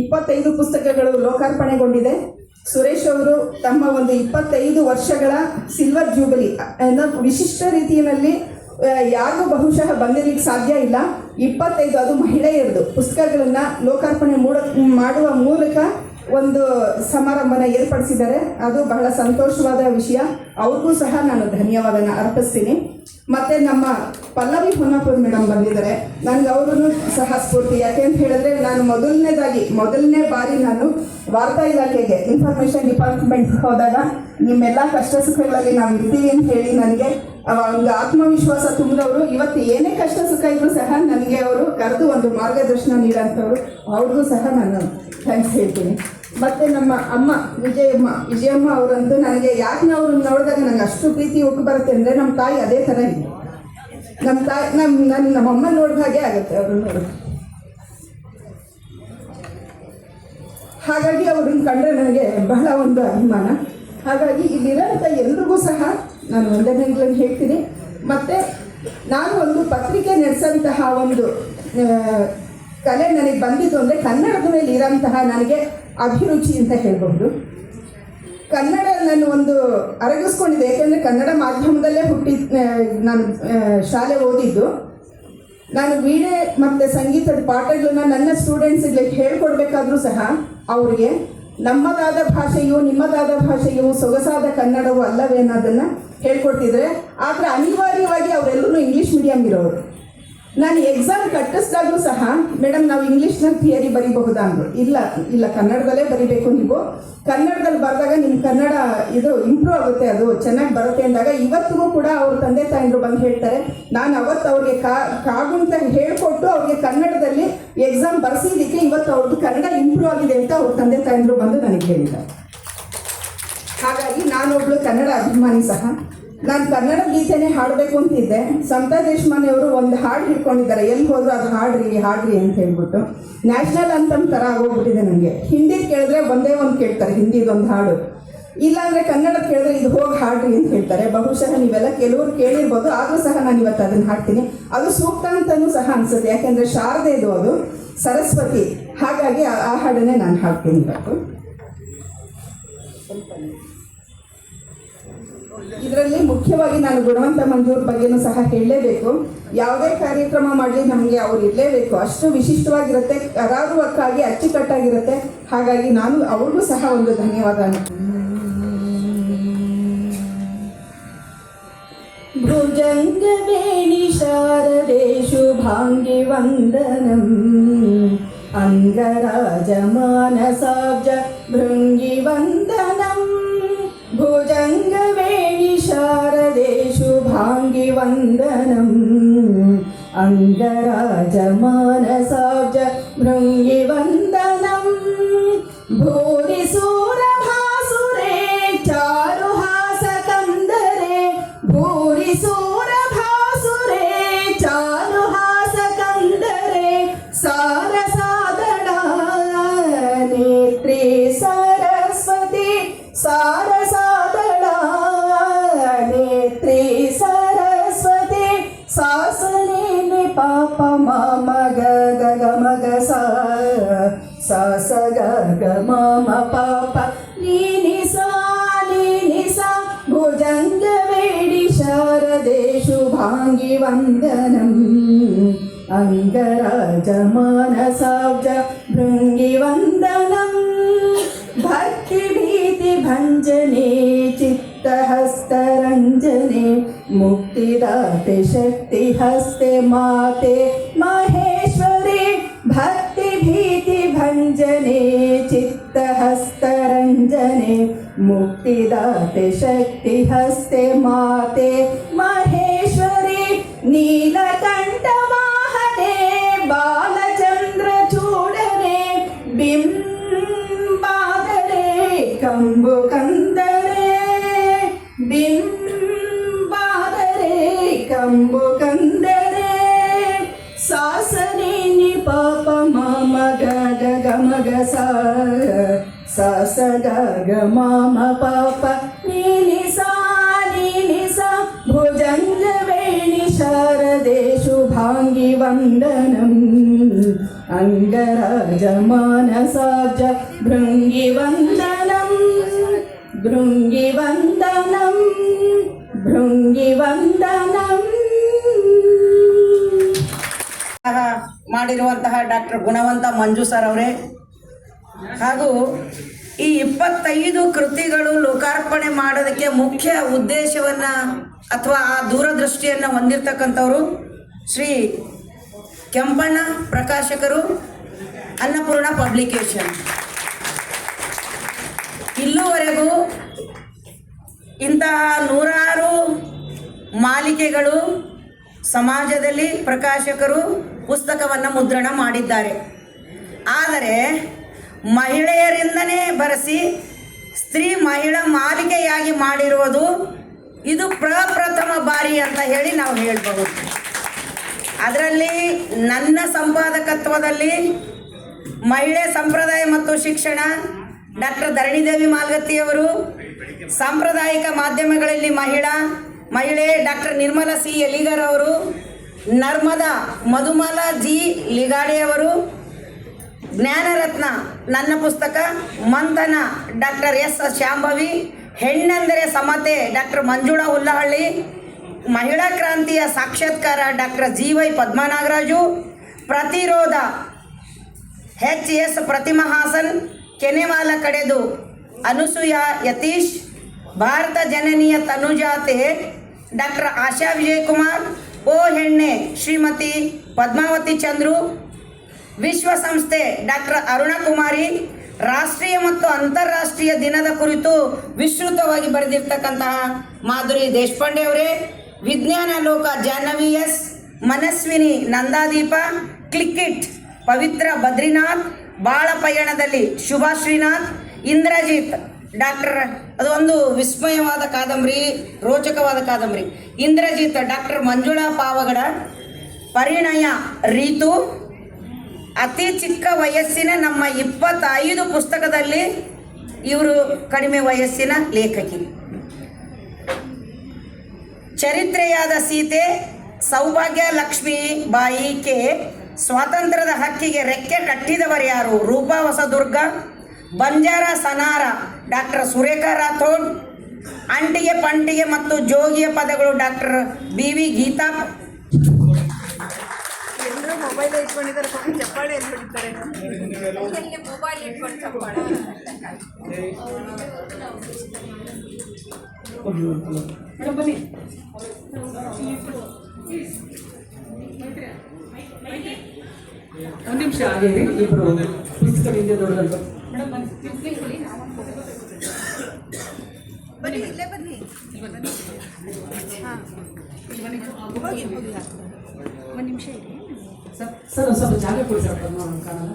ಇಪ್ಪತ್ತೈದು ಪುಸ್ತಕಗಳು ಲೋಕಾರ್ಪಣೆಗೊಂಡಿದೆ. ಸುರೇಶ್ ಅವರು ತಮ್ಮ ಒಂದು ಇಪ್ಪತ್ತೈದು ವರ್ಷಗಳ ಸಿಲ್ವರ್ ಜೂಬಲಿ ವಿಶಿಷ್ಟ ರೀತಿಯಲ್ಲಿ ಯಾರು ಯಾರಿಗೂ ಬಹುಶಃ ಬಂದಿರಲಿಕ್ಕೆ ಸಾಧ್ಯ ಇಲ್ಲ. ಇಪ್ಪತ್ತೈದು ಅದು ಮಹಿಳೆಯರದು. ಪುಸ್ತಕಗಳನ್ನು ಲೋಕಾರ್ಪಣೆ ಮೂಡ, ಮಾಡುವ ಮೂಲಕ ಒಂದು ಸಮಾರಂಭನ ಏರ್ಪಡಿಸಿದ್ದಾರೆ. ಅದು ಬಹಳ ಸಂತೋಷವಾದ ವಿಷಯ. ಅವ್ರಿಗೂ ಸಹ ನಾನು ಧನ್ಯವಾದನ ಅರ್ಪಿಸ್ತೀನಿ. ಮತ್ತೆ ನಮ್ಮ ಪಲ್ಲವಿ ಹೊನ್ನಪುರ್ ಮೇಡಮ್ ಬಂದಿದ್ದಾರೆ. ನನಗೆ ಅವರನ್ನು ಸಹ ಸ್ಫೂರ್ತಿ. ಯಾಕೆ ಅಂತ ಹೇಳಿದ್ರೆ, ನಾನು ಮೊದಲನೇದಾಗಿ, ಮೊದಲನೇ ಬಾರಿ ನಾನು ವಾರ್ತಾ ಇಲಾಖೆಗೆ ಇನ್ಫಾರ್ಮೇಷನ್ ಡಿಪಾರ್ಟ್ಮೆಂಟ್ ಹೋದಾಗ ನಿಮ್ಮೆಲ್ಲ ಕಷ್ಟ ಸುಖಗಳಲ್ಲಿ ನಾವು ಇರ್ತೀವಿ ಅಂತ ಹೇಳಿ ನನಗೆ ಒಂದು ಆತ್ಮವಿಶ್ವಾಸ ತುಂಬಿದವರು. ಇವತ್ತು ಏನೇ ಕಷ್ಟ ಸುಖ ಇದ್ರೂ ಸಹ ನನಗೆ ಅವರು ಕರೆದು ಒಂದು ಮಾರ್ಗದರ್ಶನ ನೀಡೋಂಥವ್ರು ಅವ್ರಿಗೂ ಸಹ ನಾನು ಥ್ಯಾಂಕ್ಸ್ ಹೇಳ್ತೀನಿ. ಮತ್ತೆ ನಮ್ಮ ಅಮ್ಮ, ವಿಜಯಮ್ಮ ವಿಜಯಮ್ಮ ಅವರಂತೂ ನನಗೆ ಯಾಕೆ ನಾವು ನೋಡಿದಾಗ ನನಗೆ ಅಷ್ಟು ಪ್ರೀತಿ ಉಟ್ಟು ಬರುತ್ತೆ ಅಂದರೆ ನಮ್ಮ ತಾಯಿ ಅದೇ ಥರ ಇದೆ ನಮ್ಮ ತಾಯಿ ನಮ್ಮ ನನ್ನ ನಮ್ಮ ಅಮ್ಮ ನೋಡಿದ ಹಾಗೆ ಆಗುತ್ತೆ ಅವ್ರನ್ನ ಹಾಗಾಗಿ ಅವ್ರನ್ನ ಕಂಡ್ರೆ ನನಗೆ ಬಹಳ ಒಂದು ಅಭಿಮಾನ. ಹಾಗಾಗಿ ಇಲ್ಲಿರೋಂಥ ಎಲ್ರಿಗೂ ಸಹ ನಾನು ವಂದನೆಗಳನ್ನು ಹೇಳ್ತೀನಿ. ಮತ್ತು ನಾನು ಒಂದು ಪತ್ರಿಕೆ ನಡೆಸಂತಹ ಒಂದು ಕಲೆ ನನಗೆ ಬಂದಿತ್ತು ಅಂದರೆ ಕನ್ನಡದ ಮೇಲೆ ಇರೋಂತಹ ನನಗೆ ಅಭಿರುಚಿ ಅಂತ ಹೇಳಬಹುದು. ಕನ್ನಡ ನಾನು ಒಂದು ಅರಗಿಸ್ಕೊಂಡಿದ್ದೆ ಏಕೆಂದರೆ ಕನ್ನಡ ಮಾಧ್ಯಮದಲ್ಲೇ ಹುಟ್ಟಿ ನಾನು ಶಾಲೆ ಓದಿದ್ದು. ನಾನು ವೀಣೆ ಮತ್ತು ಸಂಗೀತದ ಪಾಠಗಳನ್ನ ನನ್ನ ಸ್ಟೂಡೆಂಟ್ಸ್ಗಳಿಗೆ ಹೇಳ್ಕೊಡ್ಬೇಕಾದ್ರೂ ಸಹ ಅವರಿಗೆ ನಮ್ಮದಾದ ಭಾಷೆಯು, ನಿಮ್ಮದಾದ ಭಾಷೆಯು ಸೊಗಸಾದ ಕನ್ನಡವು ಅಲ್ಲವೇ ಅನ್ನೋದನ್ನ ಹೇಳ್ಕೊಡ್ತಿದ್ರೆ, ಆದರೆ ಅನಿವಾರ್ಯವಾಗಿ ಅವರೆಲ್ಲರೂ ಇಂಗ್ಲೀಷ್ ಮೀಡಿಯಂ ಇರೋರು. ನಾನು ಎಕ್ಸಾಮ್ ಕಟ್ಟಿಸಿದಾಗಲೂ ಸಹ ಮೇಡಮ್ ನಾವು ಇಂಗ್ಲೀಷ್ನಲ್ಲಿ ಥಿಯರಿ ಬರೀಬಹುದಾ ಅಂದರು. ಇಲ್ಲ ಇಲ್ಲ, ಕನ್ನಡದಲ್ಲೇ ಬರಿಬೇಕು ನೀವು. ಕನ್ನಡದಲ್ಲಿ ಬರೆದಾಗ ನಿಮ್ಮ ಕನ್ನಡ ಇದು ಇಂಪ್ರೂವ್ ಆಗುತ್ತೆ, ಅದು ಚೆನ್ನಾಗಿ ಬರುತ್ತೆ ಅಂದಾಗ ಇವತ್ತಿಗೂ ಕೂಡ ಅವ್ರ ತಂದೆ ತಾಯಂದ್ರು ಬಂದು ಹೇಳ್ತಾರೆ, ನಾನು ಅವತ್ತು ಅವ್ರಿಗೆ ಕಾಗುಂತ ಹೇಳ್ಕೊಟ್ಟು ಅವ್ರಿಗೆ ಕನ್ನಡದಲ್ಲಿ ಎಕ್ಸಾಮ್ ಬರ್ಸಿದ್ದಕ್ಕೆ ಇವತ್ತು ಅವ್ರದ್ದು ಕನ್ನಡ ಇಂಪ್ರೂವ್ ಆಗಿದೆ ಅಂತ ಅವ್ರ ತಂದೆ ತಾಯಂದ್ರು ಬಂದು ನನಗೆ ಹೇಳಿದ್ದಾರೆ. ಹಾಗಾಗಿ ನಾನೊಬ್ಳು ಕನ್ನಡ ಅಭಿಮಾನಿ ಸಹ. ನಾನು ಕನ್ನಡ ಗೀತೆನೇ ಹಾಡಬೇಕು ಅಂತಿದ್ದೆ. ಸಂತ ದೇಶಮಾನೆಯವರು ಒಂದು ಹಾಡು ಹಿಡ್ಕೊಂಡಿದ್ದಾರೆ. ಎಲ್ಲಿ ಹೋದ್ರು ಅದು ಹಾಡ್ರಿ ಹಾಡ್ರಿ ಅಂತ ಹೇಳ್ಬಿಟ್ಟು. ನ್ಯಾಷನಲ್ ಅಂತಮ್ ಥರ ಆಗೋಗ್ಬಿಟ್ಟಿದೆ ನನಗೆ. ಹಿಂದಿ ಕೇಳಿದ್ರೆ ಒಂದೇ ಒಂದು ಕೇಳ್ತಾರೆ ಹಿಂದಿದೊಂದು ಹಾಡು. ಇಲ್ಲಾಂದರೆ ಕನ್ನಡ ಕೇಳಿದ್ರೆ ಇದು ಹೋಗಿ ಹಾಡ್ರಿ ಅಂತ ಹೇಳ್ತಾರೆ. ಬಹುಶಃ ನೀವೆಲ್ಲ ಕೆಲವರು ಕೇಳಿರ್ಬೋದು, ಆದರೂ ಸಹ ನಾನು ಇವತ್ತು ಅದನ್ನು ಹಾಡ್ತೀನಿ. ಅದು ಸೂಕ್ತ ಅಂತಲೂ ಸಹ ಅನಿಸುತ್ತೆ. ಯಾಕೆಂದರೆ ಶಾರದೆದು ಅದು. ಸರಸ್ವತಿ. ಹಾಗಾಗಿ ಆ ಹಾಡನ್ನೇ ನಾನು ಹಾಡ್ತೀನಿ ಇವತ್ತು. ಇದರಲ್ಲಿ ಮುಖ್ಯವಾಗಿ ನಾನು ಗುಣವಂತ ಮಂಜೂರ್ ಬಗ್ಗೆನೂ ಸಹ ಹೇಳಲೇಬೇಕು. ಯಾವುದೇ ಕಾರ್ಯಕ್ರಮ ಮಾಡಲಿ ನಮಗೆ ಅವ್ರು ಇರಲೇಬೇಕು. ಅಷ್ಟು ವಿಶಿಷ್ಟವಾಗಿರುತ್ತೆ ಕರಾರುವಕ್ಕಾಗಿ ಅಚ್ಚುಕಟ್ಟಾಗಿರುತ್ತೆ. ಹಾಗಾಗಿ ನಾನು ಅವ್ರಿಗೂ ಸಹ ಒಂದು ಧನ್ಯವಾದ ಭುಜಂಗವೇಣಿ ಶಾರದೆ ಶುಭಾಂಗಿ ವಂದನಂ. ಅಂಗರಾಜಮಾನಸಾಬ್ಜ ಭೃಂಗಿ ಶುಭಾಂಗಿ ವಂದನಂ ಅಂಗರಾಜಮಾನಸಾಬ್ಜ सा स ग ग म म प प नी नि सा नी नि सा भुजङ्ग वेडि शारदे शुभाङ्गि वन्दनम् अङ्गराज मानसाब्ज भृङ्गि वन्दनम् भक्तिभीतिभञ्जने चित्तहस्तरञ्जने मुक्तिदाते शक्तिहस्ते माते महेश्वरे भक्तिभीति भञ्जने चित्तहस्तरञ्जने मुक्तिदाते शक्तिहस्ते माते महेश्वरे नीलकण्ठवाहने बालचन्द्रचूडने बिम्बादरे कम्बुकन्दरे बिम्बादरे कम्बु ಗ ಸ ಸ ಗ ಗ ಮ ಮ ಪ ಪ ವೇಣಿ ಶುಭಾಂಗಿ ವಂದನಂ. ಅಂಗರಾಜ ಮಾನಸಾಜ, ಭೃಂಗಿ ವಂದನಂ ಭೃಂಗಿ ವಂದನಂ ಭೃಂಗಿ ವಂದನಂ. ಮಾಡಿರುವಂತಹ ಡಾಕ್ಟರ್ ಗುಣವಂತ ಮಂಜು ಸರ್ ಅವರೇ ಹಾಗೂ ಈ ಇಪ್ಪತ್ತೈದು ಕೃತಿಗಳು ಲೋಕಾರ್ಪಣೆ ಮಾಡೋದಕ್ಕೆ ಮುಖ್ಯ ಉದ್ದೇಶವನ್ನ ಅಥವಾ ಆ ದೂರದೃಷ್ಟಿಯನ್ನ ಹೊಂದಿರತಕ್ಕಂಥವ್ರು ಶ್ರೀ ಕೆಂಪಣ್ಣ ಪ್ರಕಾಶಕರು ಅನ್ನಪೂರ್ಣ ಪಬ್ಲಿಕೇಶನ್. ಇಲ್ಲೂವರೆಗೂ ಇಂತಹ ನೂರಾರು ಮಾಲಿಕೆಗಳು ಸಮಾಜದಲ್ಲಿ ಪ್ರಕಾಶಕರು ಪುಸ್ತಕವನ್ನು ಮುದ್ರಣ ಮಾಡಿದ್ದಾರೆ. ಆದರೆ ಮಹಿಳೆಯರಿಂದನೇ ಬರೆಸಿ ಸ್ತ್ರೀ ಮಹಿಳಾ ಮಾಲಿಕೆಯಾಗಿ ಮಾಡಿರುವುದು ಇದು ಪ್ರಪ್ರಥಮ ಬಾರಿ ಅಂತ ಹೇಳಿ ನಾವು ಹೇಳಬಹುದು. ಅದರಲ್ಲಿ ನನ್ನ ಸಂಪಾದಕತ್ವದಲ್ಲಿ ಮಹಿಳೆ ಸಂಪ್ರದಾಯ ಮತ್ತು ಶಿಕ್ಷಣ, ಡಾಕ್ಟರ್ ಧರಣಿದೇವಿ ಮಾಲ್ಗತ್ತಿಯವರು, ಸಾಂಪ್ರದಾಯಿಕ ಮಾಧ್ಯಮಗಳಲ್ಲಿ ಮಹಿಳಾ, ಮಹಿಳೆ ಡಾಕ್ಟರ್ ನಿರ್ಮಲಾ ಸಿ ಎಲಿಗರ್ ಅವರು ನರ್ಮದಾ ಮಧುಮಾಲಾ ಜಿ ಲಿಗಾಡೆಯವರು ಜ್ಞಾನರತ್ನ, ನನ್ನ ಪುಸ್ತಕ ಮಂಥನ ಡಾಕ್ಟರ್ ಎಸ್ ಶ್ಯಾಂಭವಿ ಹೆಣ್ಣೆಂದರೆ ಸಮತೆ, ಡಾಕ್ಟರ್ ಮಂಜುಳಾ ಹುಲ್ಲಹಳ್ಳಿ, ಮಹಿಳಾ ಕ್ರಾಂತಿಯ ಸಾಕ್ಷಾತ್ಕಾರ ಡಾಕ್ಟರ್ ಜಿ ವೈ ಪದ್ಮನಾಗರಾಜು, ಪ್ರತಿರೋಧ ಎಚ್ ಎಸ್ ಪ್ರತಿಮಾ ಹಾಸನ್ ಕೆನೆವಾಲ ಕಡೆದು ಅನುಸೂಯ ಯತೀಶ್, ಭಾರತ ಜನನೀಯ ತನುಜಾತೆ ಡಾಕ್ಟರ್ ಆಶಾ ವಿಜಯಕುಮಾರ್, ಓ ಹೆಣ್ಣೆ ಶ್ರೀಮತಿ ಪದ್ಮಾವತಿ ಚಂದ್ರು ವಿಶ್ವಸಂಸ್ಥೆ ಡಾಕ್ಟರ್ ಅರುಣಕುಮಾರಿ ರಾಷ್ಟ್ರೀಯ ಮತ್ತು ಅಂತಾರಾಷ್ಟ್ರೀಯ ದಿನದ ಕುರಿತು ವಿಸ್ತೃತವಾಗಿ ಬರೆದಿರ್ತಕ್ಕಂತಹ ಮಾಧುರಿ ದೇಶಪಾಂಡೆ ಅವರೇ, ವಿಜ್ಞಾನ ಲೋಕ ಜಾಹ್ನವಿ ಎಸ್ ಮನಸ್ವಿನಿ ನಂದಾದೀಪ, ಕ್ಲಿಕ್ಕಿಟ್ ಪವಿತ್ರ ಬದ್ರಿನಾಥ್ ಬಾಳ ಪಯಣದಲ್ಲಿ ಶುಭಾ ಶ್ರೀನಾಥ್, ಇಂದ್ರಜಿತ್, ಡಾಕ್ಟರ್ ಅದು ಒಂದು ವಿಸ್ಮಯವಾದ ಕಾದಂಬರಿ, ರೋಚಕವಾದ ಕಾದಂಬರಿ. ಇಂದ್ರಜಿತ್, ಡಾಕ್ಟರ್ ಮಂಜುಳಾ ಪಾವಗಡ, ಪರಿಣಯ ರೀತು ಅತಿ ಚಿಕ್ಕ ವಯಸ್ಸಿನ ನಮ್ಮ ಇಪ್ಪತ್ತೈದು ಪುಸ್ತಕದಲ್ಲಿ ಇವರು ಕಡಿಮೆ ವಯಸ್ಸಿನ ಲೇಖಕಿ. ಚರಿತ್ರೆಯಾದ ಸೀತೆ ಸೌಭಾಗ್ಯ ಲಕ್ಷ್ಮೀ ಬಾಯಿಕೆ ಸ್ವಾತಂತ್ರ್ಯದ ಹಕ್ಕಿಗೆ ರೆಕ್ಕೆ ಕಟ್ಟಿದವರು ಯಾರು? ರೂಪಾ ಹೊಸದುರ್ಗ, ಬಂಜಾರ ಸನಾರ, ಡಾಕ್ಟರ್ ಸುರೇಖಾ ರಾಥೋಡ್, ಅಂಟಿಗೆ ಪಂಟಿಗೆ ಮತ್ತು ಜೋಗಿಯ ಪದಗಳು doctor B V Geetha mobile ಇಟ್ಕೊಂಡಿದ್ದಾರೆ ಪಾಪ ಚಪ್ಪಾಳೆ ಎಲ್ಲಿ ಹೊಡಿತಾರೆ? ಮೊಬೈಲ್ ಇಟ್ಕೊಂಡು ಚಪ್ಪಾಳೆ ಒಂದು ನಿಮಿಷ ಆಗಿರಿ ಇಬ್ರು ಪುಸ್ತಕ ಹಿಂದೆ ನೋಡೋದು ಬನ್ನಿ. ಇಲ್ಲೇ ಬನ್ನಿ ಹಾಂ ಒಂದು ನಿಮಿಷ ಇರಿ. ಸರ್ ಸರ್ ಒಂದ್ ಸ್ವಲ್ಪ ಜಾಗ ಕೊಡಿ ಸರ್ ಪದ್ಮ ಅವ್ರನ್ನ ಕಾಣಲ್ಲ